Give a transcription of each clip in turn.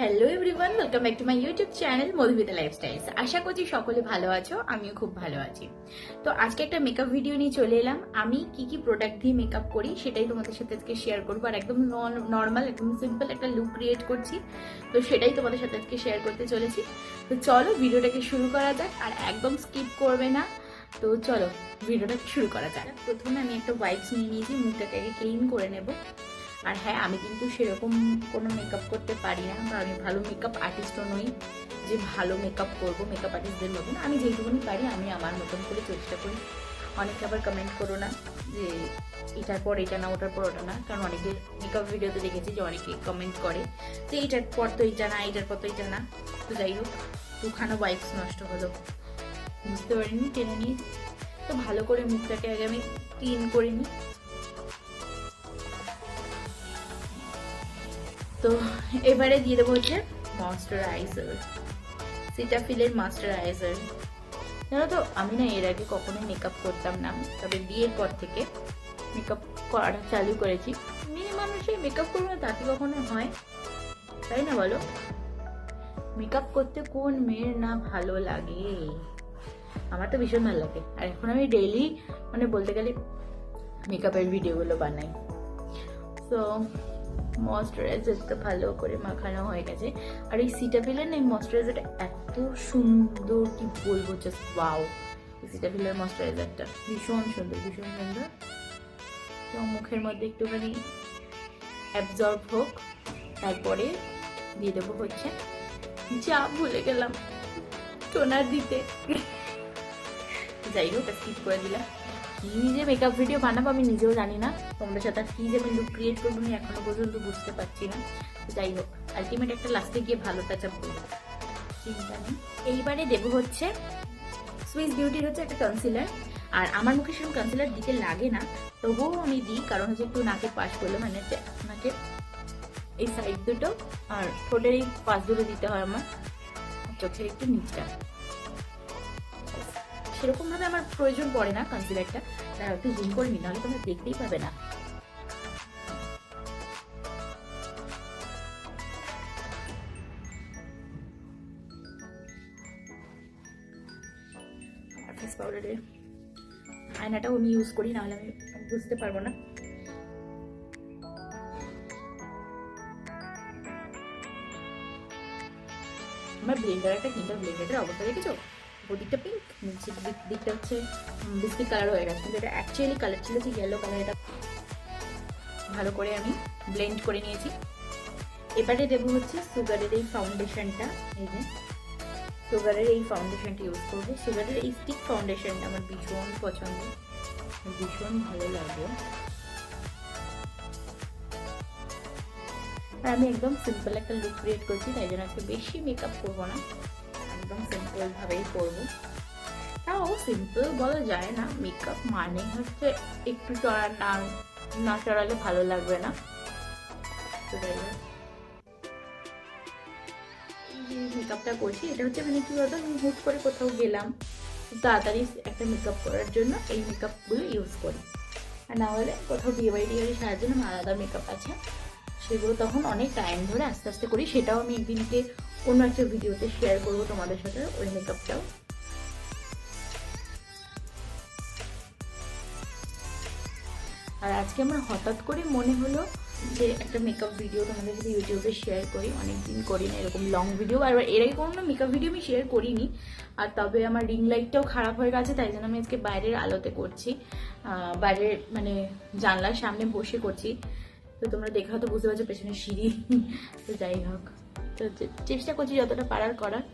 Hello everyone welcome back to my YouTube channel Madhumita lifestyles আশা করছি সকলে ভালো আছো, আমিও খুব ভালো আছি। তো আজকে একটা মেকআপ ভিডিও নিয়ে চলে এলাম। আমি কি কি প্রোডাক্ট দিয়ে মেকআপ করি সেটাই তোমাদের সাথে আজকে শেয়ার করব। আর একদম নর্মাল একদম সিম্পল একটা লুক ক্রিয়েট করছি। তো সেটাই তোমাদের সাথে আজকে শেয়ার করতে চলেছি। তো চলো ভিডিওটাকে শুরু করা যাক। আর একদম স্কিপ করবে না। তো চলো ভিডিওটা শুরু করা যাক। প্রথমে আমি একটা ওয়াইপস নিয়ে নিয়েছি, মুখটাকে ক্লিন করে নেব। আর হ্যাঁ আমি কিন্তু সেরকম কোনো মেকআপ করতে পারি না, বা আমি ভালো মেকআপ আর্টিস্টও নই যে ভালো মেকআপ করব মেকআপ আর্টিস্টদের মতন। আমি যেইটুকুনি পারি, আমি আমার মতন করে চেষ্টা করি। অনেকে আবার কমেন্ট করো না যে এটার পর এটা না, ওটার পর ওটা না, কারণ অনেকে মেকআপ ভিডিওতে দেখেছি যে অনেকে কমেন্ট করে যে এটার পর তো এটা না এটার পর তো এটা না। তো যাই হোক, দুখানা ওয়াইপস নষ্ট হলো। বুঝতে পারিনি, টেনে নিয়ে তো ভালো করে মুখটাকে আগে আমি ক্লিন করে নিই। তো এবারে দিয়ে দেবো হচ্ছে ময়শ্চারাইজার সিটাফিলের ময়শ্চারাইজার জানো তো, আমি না এর আগে কখনোই মেকআপ করতাম না। তবে বিয়ের পর থেকে মেকআপ করাটা চালু করেছি। মেয়ে মানুষের মেকআপ করবে না তাতে কখনো হয়? তাই না বলো? মেকআপ করতে কোন মেয়ের না ভালো লাগে? আমার তো ভীষণ ভালো লাগে। আর এখন আমি ডেইলি মানে বলতে গেলে মেকআপের ভিডিওগুলো বানাই। তো ময়শ্চারাইজারটা ভালো করে মাখানো হয়ে গেছে। আর এই সিটাফিলের না এই ময়শ্চারাইজারটা এত সুন্দর, কি বলব জাস্ট ওয়াও এই সিটাফিলের ময়শ্চারাইজারটা ভীষণ সুন্দর ভীষণ সুন্দর। তো মুখের মধ্যে একটুখানি অ্যাবজর্ব হোক, তারপরে দিয়ে দেবো হচ্ছে যা ভুলে গেলাম, টোনার দিতে। যাই হোক স্কিপ করে দিলাম। কি যে মেকআপ ভিডিও বানাবো আমি নিজেও জানি না। তোমাদের সাথে কি যে আমি লুক ক্রিয়েট করব আমি এখনও পর্যন্ত বুঝতে পারছি না। যাই হোক আলটিমেট একটা লাস্টে গিয়ে ভালো টাচ আপ করব। চিন্তা নেই এইবারে দেবো হচ্ছে সুইস বিউটির হচ্ছে একটা কনসিলার আর আমার মুখে সেরকম কনসিলার দিতে লাগে না, তবুও আমি দিই, কারণ হচ্ছে একটু নাকে পাশ করল মানে নাকে এই সাইড দুটো আর ঠোঁটের এই পাশ দুটো দিতে হয় আমার, চোখের একটু নিচটা। সেরকম ভাবে আমার প্রয়োজন পড়ে না কনসিলারটা তাই একটু জুম করে নি নাহলে তোমরা দেখতেই পাবে না। আয়নাটাও আমি ইউজ করি, নাহলে আমি বুঝতে পারব না। আমার ব্লেন্ডার একটা কিনতে ব্লেন্ডারের অবস্থা দেখেছ? ওদিকটা পিঙ্ক নিচের দিক দিকটা হচ্ছে বিস্কিট কালার হয়ে গেছে। কিন্তু এটা অ্যাকচুয়ালি কালার ছিল যে ইয়েলো কালার এটা ভালো করে আমি ব্লেন্ড করে নিয়েছি। এবারে দেবো হচ্ছে সুগারের এই ফাউন্ডেশনটা এই যে। সুগারের এই ফাউন্ডেশনটা ইউজ করব। সুগারের এই স্টিক ফাউন্ডেশনটা আমার ভীষণ পছন্দ। ভীষণ ভালো লাগে। আর আমি একদম সিম্পল একটা লুক ক্রিয়েট করছি, তাই জন্য একটু বেশি মেকআপ করব না। একদম সিম্পল ভাবেই করব। তাও সিম্পল বলা যায় না মেকআপ মানে হচ্ছে একটু চড়া না না চড়ালে ভালো লাগবে না। মেকআপটা করছি, এটা হচ্ছে মানে কি বলতো, আমি হুট করে কোথাও গেলাম তাড়াতাড়ি একটা মেকআপ করার জন্য এই মেকআপগুলো ইউজ করি। আর না হলে কোথাও বিয়ে বাড়ি টিয়ে বাড়ি সারার জন্য আলাদা মেকআপ আছে। সেগুলো তখন অনেক টাইম ধরে আস্তে আস্তে করি, সেটাও আমি একদিনকে অন্য একটা ভিডিওতে শেয়ার করব তোমাদের সাথে, ওই মেকআপটাও আর আজকে আমার হঠাৎ করে মনে হলো যে একটা মেকআপ ভিডিও তোমাদের সাথে ইউটিউবে শেয়ার করি, অনেকদিন করি না, এরকম লং ভিডিও আর এর আগে কোনো মেকআপ ভিডিও আমি শেয়ার করিনি, আর তবে আমার রিং লাইটটাও খারাপ হয়ে গেছে, তাই জন্য আমি আজকে বাইরের আলোতে করছি বাইরের মানে জানলার সামনে বসে করছি। তো তোমরা দেখা তো বুঝতে পারছ পেছনে সিঁড়ি। তো যাই হোক। তো চেষ্টা করছি যতটা পারার করার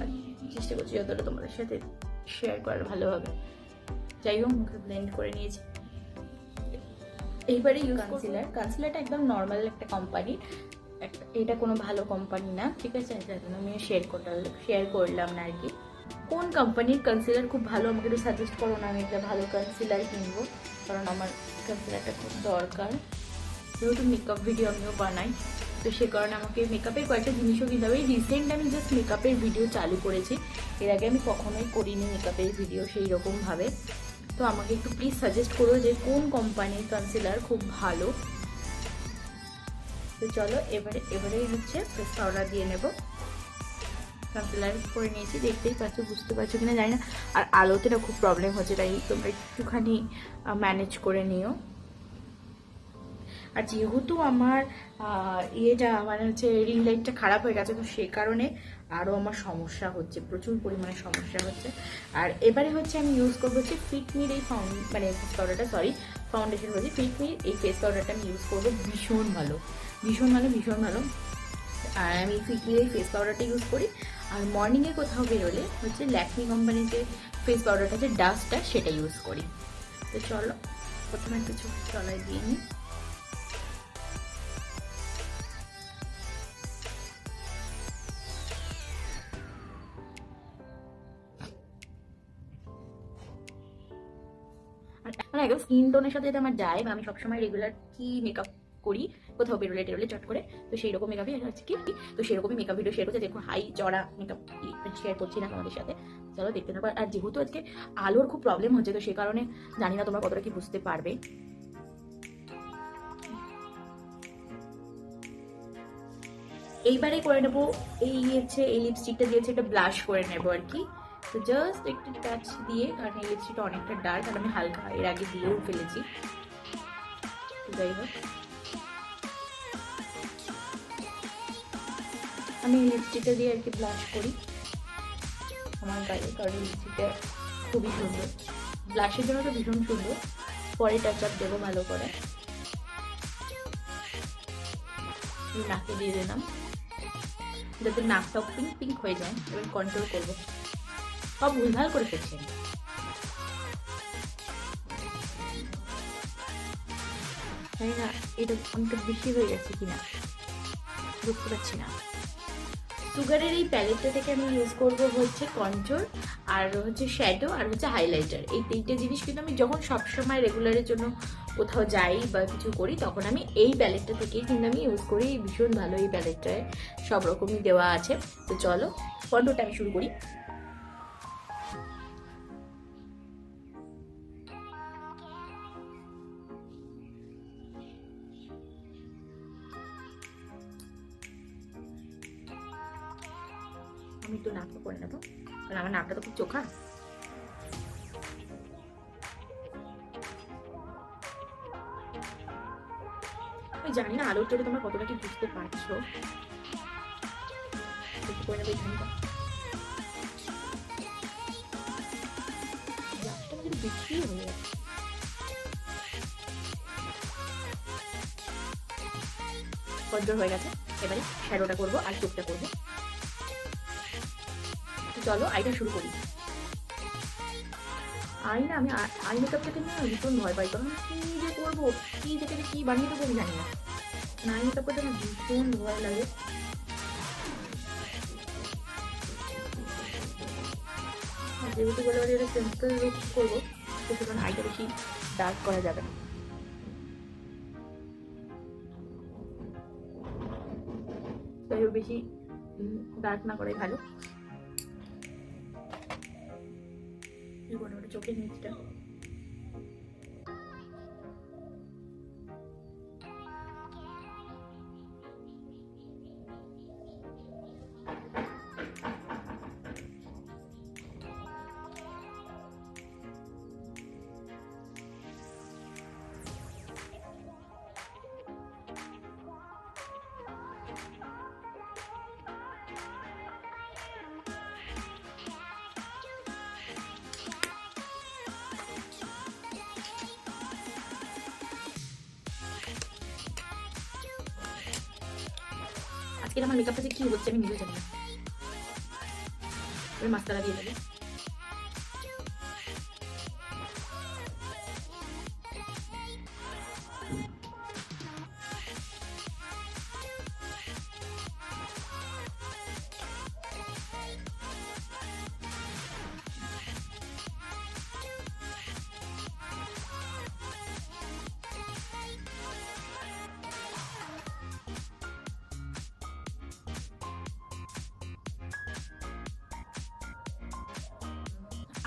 আর চেষ্টা করছি যতটা তোমাদের সাথে শেয়ার করার ভালোভাবে। যাই হোক মুখে ব্লেন্ড করে নিয়েছি। এইবারে ইউজ কনসিলার কনসিলারটা একদম নর্মাল একটা কোম্পানি একটা এটা কোনো ভালো কোম্পানি না ঠিক আছে? যার জন্য আমি শেয়ার করলাম শেয়ার করলাম না আর কি। কোন কোম্পানির কনসিলার খুব ভালো আমাকে একটু সাজেস্ট করো না আমি একটা ভালো কনসিলার কিনবো। কারণ আমার কনসিলারটা খুব দরকার। যেহেতু মেকআপ ভিডিও আমিও বানাই, তো সে কারণে আমাকে মেকআপের কয়েকটা জিনিসও কিনতে হবে। রিসেন্ট আমি জাস্ট মেকআপের ভিডিও চালু করেছি। এর আগে আমি কখনোই করিনি মেকআপের ভিডিও সেই রকমভাবে তো আমাকে একটু প্লিজ সাজেস্ট করো যে কোন কোম্পানির কনসিলার খুব ভালো। তো চলো, এবারে, এবারেই হচ্ছে ফেস পাউডার দিয়ে নেব। কনসিলার করে নিয়েছি, দেখতেই পাচ্ছ, বুঝতে পারছ কিনা জানি না। আর আলোতে খুব প্রবলেম হচ্ছে, তাই তোমরা একটুখানি ম্যানেজ করে নিও। আর যেহেতু আমার ইয়েটা মানে হচ্ছে রিং লাইটটা খারাপ হয়ে গেছে, তো সে কারণে আরও আমার সমস্যা হচ্ছে, প্রচুর পরিমাণে সমস্যা হচ্ছে। আর এবারে হচ্ছে আমি ইউজ করব হচ্ছে ফিটমির এই ফাউন্ড মানে ফেস পাউডারটা সরি ফাউন্ডেশন বলছি ফিটমির এই ফেস পাউডারটা আমি ইউজ করব ভীষণ ভালো ভীষণ ভালো ভীষণ ভালো। আর আমি ফিটমির এই ফেস পাউডারটা ইউজ করি। আর মর্নিংয়ে কোথাও বেরোলে হচ্ছে ল্যাকমি কোম্পানির যে ফেস পাউডারটা আছে ডাস্টটা সেটা ইউজ করি। তো চলো, প্রথমে কিছু চলাই দিয়ে নিই স্কিন টোনের সাথে যাতে আমার যায় বা আমি সবসময় রেগুলার কি মেকআপ করি, কোথাও বেরোলে টেরোলে চট করে, তো সেই রকম মেকআপই এটা হচ্ছে কি, তো সেরকমই মেকআপ ভিডিও শেয়ার করছে দেখো হাই চড়া মেকআপ শেয়ার করছি না তোমাদের সাথে। চলো দেখতে থাকো। আর যেহেতু আজকে আলোর খুব প্রবলেম হচ্ছে, তো সেই কারণে জানি না তোমরা কতটা কি বুঝতে পারবে। এইবারে করে নেব, এই হচ্ছে, এই লিপস্টিকটা দিয়েছে একটা ব্লাশ করে নেব আর কি। তো জাস্ট একটু টাচ দিয়ে কারণ এই লিপস্টিকটা অনেকটা ডার্ক আর আমি হালকা এর আগে দিয়েও ফেলেছি। যাই হোক। আমি লিপস্টিকটা দিয়ে আর কি ব্লাশ করি। আমার গায়ে, কারণ লিপস্টিকটা খুবই সুন্দর। ব্লাশের জন্য তো ভীষণ সুন্দর। পরে টাচ আপ দেবো ভালো করে। নাকে দিয়ে দিলাম। যাতে নাকটাও পিঙ্ক পিঙ্ক হয়ে যায়, এবার কন্ট্রোল করব। সব ভুলভাল করে ফেলছি। তাই না? এটা অনেকটা বেশি হয়ে গেছে কিনা বুঝতে পারছি না। সুগারের এই প্যালেটটা থেকে আমি ইউজ করব হচ্ছে কন্ট্রোল আর হচ্ছে শ্যাডো আর হচ্ছে হাইলাইটার এই তিনটে জিনিস কিন্তু আমি যখন সবসময় রেগুলারের জন্য কোথাও যাই বা কিছু করি, তখন আমি এই প্যালেটটা থেকেই কিন্তু আমি ইউজ করি। ভীষণ ভালো এই প্যালেটটায় সব রকমই দেওয়া আছে। তো চলো কন্ট্রোলটা আমি শুরু করি। আমার নাকটা তো খুব চোখা। আমি জানি না আলোর চোখে তোমরা কতটা কি বুঝতে পারছ। করে বেশি হয়ে যাচ্ছে কন্ট্রোল হয়ে গেছে। এবারে শ্যাডোটা করব আর চোখটা করব। চলো, আইটা শুরু করি। আই না, আমি আই মেকআপ থেকে নিয়ে ভীষণ ভয় পাই। কারণ কি যে করব? কি থেকে যে কি বানিয়ে দেবো আমি জানি না। আই মেকআপ করতে আমার ভীষণ ভয় লাগে। যেহেতু বলে বলে এটা সিম্পল লুক করব তো সেখানে আইটা বেশি ডার্ক করা যাবে না। তাই বেশি ডার্ক না করাই ভালো। মোটামুটি চোখের নিচটা। আজকে আমার মেকআপটা যে কি হচ্ছে? আমি নিজেও জানি না। এবার মাস্কারা দিয়ে দেবো।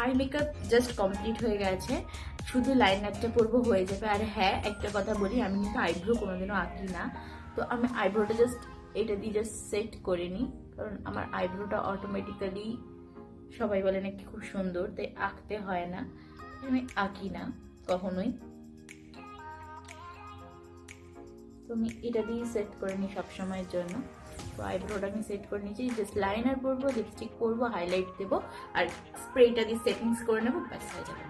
আই মেকআপ জাস্ট কমপ্লিট হয়ে গেছে। শুধু লাইন লাইনারটা পরবো হয়ে যাবে। আর হ্যাঁ একটা কথা বলি, আমি কিন্তু আইব্রো কোনোদিনও আঁকি না। তো আমি আইব্রোটা জাস্ট এটা দিয়ে জাস্ট সেট করে নিই। কারণ আমার আইব্রোটা অটোমেটিক্যালি সবাই বলে নাকি খুব সুন্দর, তাই আঁকতে হয় না। আমি আঁকি না কখনোই। তো আমি এটা দিয়ে সেট করে নিই সবসময়ের জন্য। তো আইব্রোটা আমি সেট করে নিয়েছি জাস্ট লাইনার পরবো লিপস্টিক পরবো হাইলাইট দেবো, আর স্প্রেটা দিয়ে সেটিংস করে নেব, ব্যাস, হয়ে যাবে।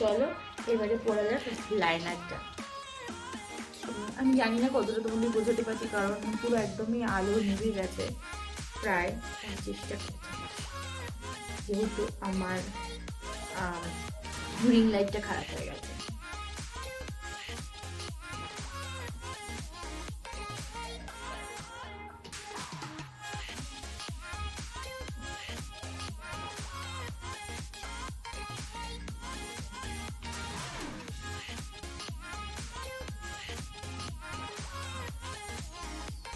চলো, এবারে পড়া যাক লাইনারটা আমি জানি না কতটা তোমাদের বোঝাতে পারছি, কারণ পুরো একদমই আলো নিভে গেছে। প্রায় চেষ্টা যেহেতু আমার রিং লাইটটা খারাপ হয়ে গেছে।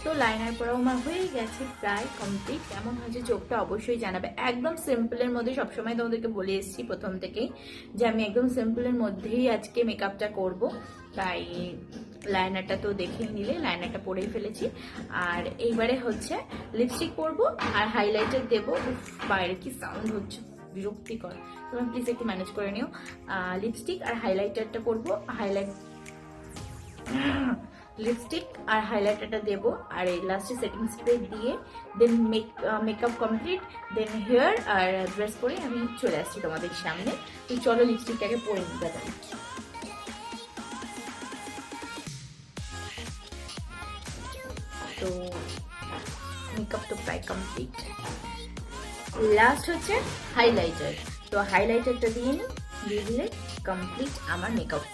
তো লাইনার পরাও আমার হয়ে গেছে প্রায় কমপ্লিট কেমন হয়েছে চোখটা অবশ্যই জানাবে। একদম সিম্পলের মধ্যে সবসময় তোমাদেরকে বলে এসেছি প্রথম থেকেই যে আমি একদম সিম্পলের মধ্যেই আজকে মেকআপটা করব। তাই লাইনারটা তো দেখেই নিলে লাইনারটা পরেই ফেলেছি। আর এইবারে হচ্ছে লিপস্টিক পরবো আর হাইলাইটার দেবো। বাইরে কি সাউন্ড হচ্ছে, বিরক্তিকর। তোমরা প্লিজ একটু ম্যানেজ করে নিও। লিপস্টিক আর হাইলাইটারটা করব হাইলাইট লিপস্টিক আর হাইলাইটারটা দেবো। আর এই লাস্টে সেটিং স্প্রে দিয়ে then make makeup complete then hair আর ড্রেস পরে আমি চলে আসছি তোমাদের সামনে। তো চলো লিপস্টিকটাকে পরে নিতে পারি তো মেকআপ তো প্রায় কমপ্লিট লাস্ট হচ্ছে হাইলাইটার তো হাইলাইটারটা দিয়ে নিই, দিয়ে দিলে কমপ্লিট আমার মেকআপ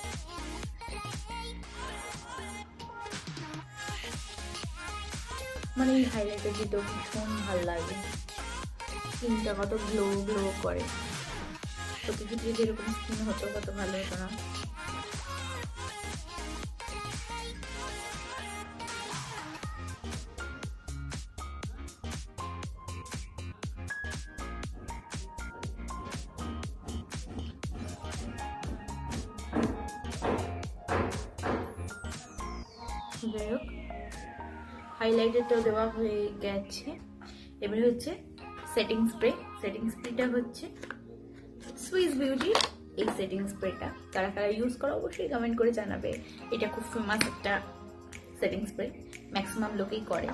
মানে এই হাইলাইটার দিতেও ভীষণ ভালো লাগে। স্কিনটা কত গ্লো গ্লো করে। তো যদি এরকম স্কিন হতো, কত ভালো হতো না। যাই হোক। হাইলাইটারটা দেওয়া হয়ে গেছে। এবারে হচ্ছে সেটিং স্প্রে সেটিং স্প্রেটা হচ্ছে সুইস বিউটি এই সেটিং স্প্রেটা কারা কারা ইউজ করো অবশ্যই কমেন্ট করে জানাবে। এটা খুব ফেমাস একটা সেটিং স্প্রে ম্যাক্সিমাম লোকেই করে।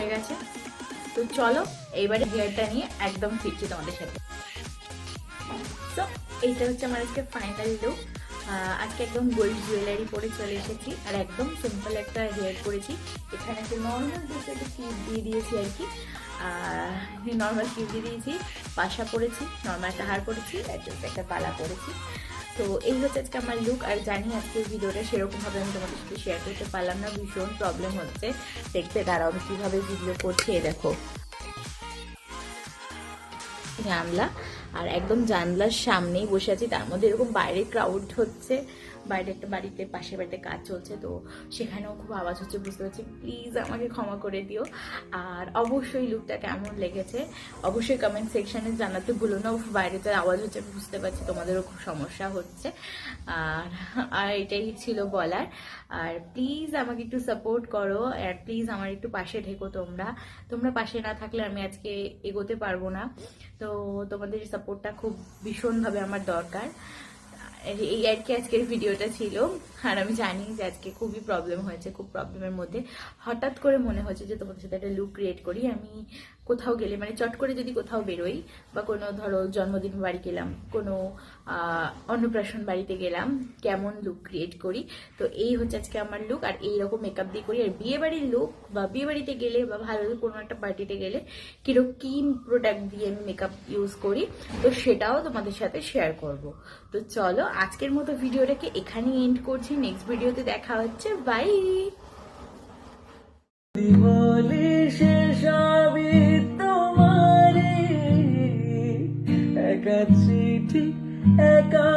হয়ে গেছে। তো চলো, এইবারে হেয়ারটা নিয়ে একদম ফিরছি তোমাদের সাথে। তো এইটা হচ্ছে আমার আজকে ফাইনাল লুক আজকে একদম গোল্ড জুয়েলারি পরে চলে এসেছি আর একদম সিম্পল একটা হেয়ার করেছি এখানে একটা নর্মাল জাস্ট একটা ক্লিপ দিয়ে দিয়েছি আর কি নর্মাল ক্লিপ দিয়ে দিয়েছি। পাশা পরেছি নর্মাল একটা হার পরেছি একটা বালা পরেছি। তো এই হচ্ছে আজকে আমার লুক আর জানি আজকে ভিডিওটা সেরকমভাবে আমি তোমাদের সাথে শেয়ার করতে পারলাম না, ভীষণ প্রবলেম হচ্ছে। দেখতে দাঁড়াও, আমি কীভাবে ভিডিও করছি দেখো। জানলা আর একদম জানলার সামনেই বসে আছি, তার মধ্যে এরকম বাইরে ক্রাউড হচ্ছে। বাইরে একটা বাড়িতে, পাশের বাড়িতে কাজ চলছে, তো সেখানেও খুব আওয়াজ হচ্ছে, বুঝতে পারছি। প্লিজ আমাকে ক্ষমা করে দিও। আর অবশ্যই লুকটা কেমন লেগেছে, অবশ্যই কমেন্ট সেকশানে জানাতে ভুলো না। বাইরে তো আওয়াজ হচ্ছে, আমি বুঝতে পারছি তোমাদেরও খুব সমস্যা হচ্ছে। আর আর এটাই ছিল বলার। আর প্লিজ আমাকে একটু সাপোর্ট করো, আর প্লিজ আমার একটু পাশে ঢেকো তোমরা। তোমরা পাশে না থাকলে আমি আজকে এগোতে পারব না। তো তোমাদের সাপোর্টটা খুব ভীষণভাবে আমার দরকার। এই আর কি আজকের ভিডিওটা ছিল। আর আমি জানি যে আজকে খুবই প্রবলেম হয়েছে, খুব প্রবলেমের মধ্যে। হঠাৎ করে মনে হয়েছে যে তোমাদের সাথে একটা লুক ক্রিয়েট করি। আমি কোথাও গেলে মানে চট করে যদি কোথাও বেরোই, বা কোনো ধরো জন্মদিন বাড়ি গেলাম, কোনো অন্নপ্রাশন বাড়িতে গেলাম, কেমন লুক ক্রিয়েট করি? তো এই হচ্ছে আজকে আমার লুক আর এইরকম মেকআপ দিয়ে করি। আর বিয়ে বাড়ির লুক বা বিয়ে বাড়িতে গেলে, বা ভালো কোনো একটা পার্টিতে গেলে, কীরকম কি প্রোডাক্ট দিয়ে আমি মেকআপ ইউজ করি, তো সেটাও তোমাদের সাথে শেয়ার করব। তো চলো, আজকের মতো ভিডিওটাকে এখানেই এন্ড করছি। নেক্সট ভিডিওতে দেখা হচ্ছে। বাই বলি সবই তোমারে একা চিঠি একা